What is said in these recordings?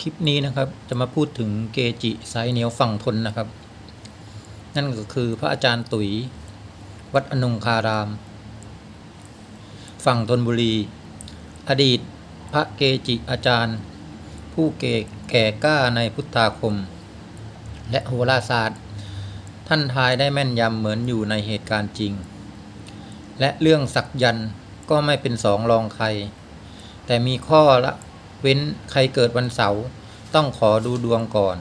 คลิปนี้นะครับจะมาพูดถึงเกจิสายเหนียวฝั่งทนนะครับ นั่นก็คือพระอาจารย์ตุ๋ย วัดอนงคาราม ฝั่งธนบุรี อดีตพระเกจิอาจารย์ ผู้เก่แก่กล้าในพุทธาคม และโหราศาสตร์ ท่านทายได้แม่นยำเหมือนอยู่ในเหตุการณ์จริง และเรื่องสักยันต์ก็ไม่เป็นสองรองใคร แต่มีข้อละ เว้นใครเกิดวันเสาร์ต้องขอดูดวงก่อน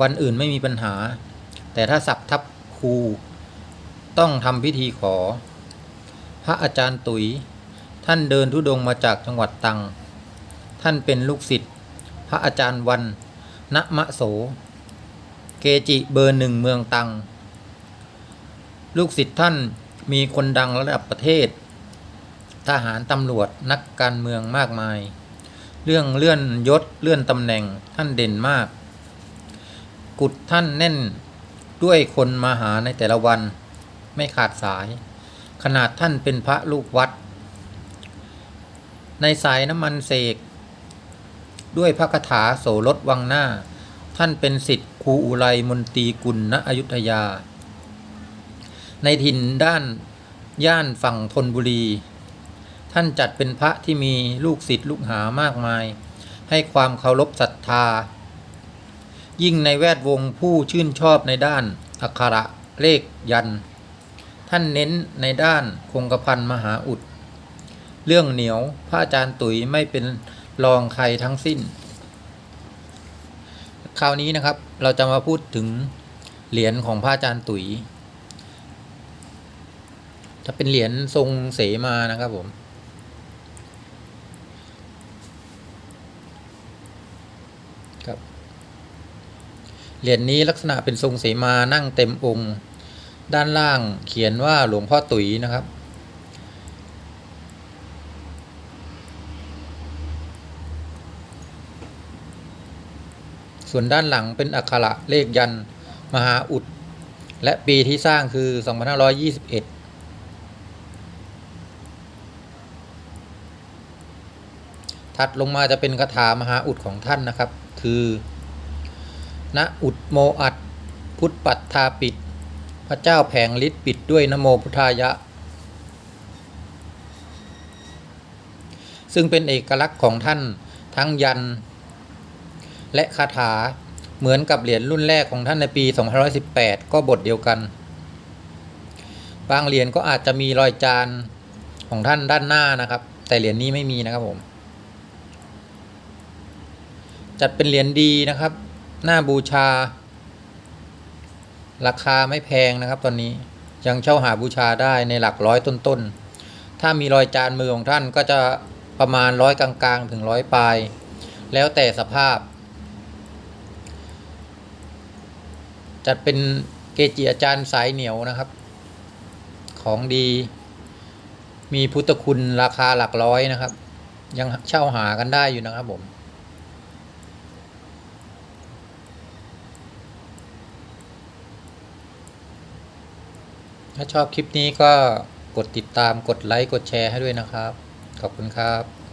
วันอื่นไม่มีปัญหา แต่ถ้าสักทับครู ต้องทำพิธีขอ พระอาจารย์ตุ๋ย ท่านเดินทุดงค์มาจากจังหวัดตัง ท่านเป็นลูกศิษย์พระอาจารย์วันณมะโส เกจิเบอร์หนึ่งเมืองตัง ลูกศิษย์ท่านมีคนดังระดับประเทศ ทหารตำรวจนักการเมืองมากมาย เรื่องเลื่อนยศเลื่อนตำแหน่งท่านเด่นมาก กุดท่านแน่นด้วยคนมาหาในแต่ละวันไม่ขาดสาย ขนาดท่านเป็นพระลูกวัด ในสายน้ำมันเสก ด้วยพระคาถาโสรถวังหน้า ท่านเป็นสิทธิ์ครูอุไรมนตรีกุลณอยุธยา ในถิ่นด้านย่านฝั่งธนบุรี ท่านจัดเป็นพระที่มีลูกศิษย์ลูกหามากมาย ให้ความเคารพศรัทธา ยิ่งในแวดวงผู้ชื่นชอบในด้านอักขระเลขยัน ท่านเน้นในด้านคงกระพันมหาอุด เรื่องเหนียวพระอาจารย์ตุ๋ยไม่เป็นรองใครทั้งสิ้น คราวนี้นะครับเราจะมาพูดถึงเหรียญของพระอาจารย์ตุ๋ย จะเป็นเหรียญทรงเสมานะครับผม ครับเหรียญนี้ลักษณะเป็นทรงเสมานั่งเต็มองค์ ด้านล่างเขียนว่าหลวงพ่อตุ๋ยนะครับ ส่วนด้านหลังเป็นอักขระเลขยัน มหาอุด และปีที่สร้างคือ 2521 ถัดลงมาจะเป็นคาถามหาอุดของท่านนะครับ คือณอุดโมอัดพุทธปัตทาปิด พระเจ้าแผงฤทธิ์ปิดด้วยนโมพุทธายะ ซึ่งเป็นเอกลักษณ์ของท่านทั้งยัน และคาถาเหมือนกับเหรียญรุ่นแรกของท่านในปี 2518 ก็บทเดียวกัน บางเหรียญก็อาจจะมีรอยจานของท่านด้านหน้านะครับ แต่เหรียญนี้ไม่มีนะครับผม จัดเป็นเหรียญดีนะครับ หน้าบูชา ราคาไม่แพงนะครับ ตอนนี้ยังเช่าหาบูชาได้ในหลักร้อยต้นๆ ถ้ามีรอยจานมือของท่านก็จะประมาณร้อยกลางๆ ถึงร้อยปลาย แล้วแต่สภาพ จัดเป็นเกจิอาจารย์สายเหนียวนะครับ ของดี มีพุทธคุณราคาหลักร้อยนะครับ ยังเช่าหากันได้อยู่นะครับผม ถ้าชอบคลิปนี้ก็กดติดตามกดไลค์กดแชร์ให้ด้วยนะครับ ขอบคุณครับ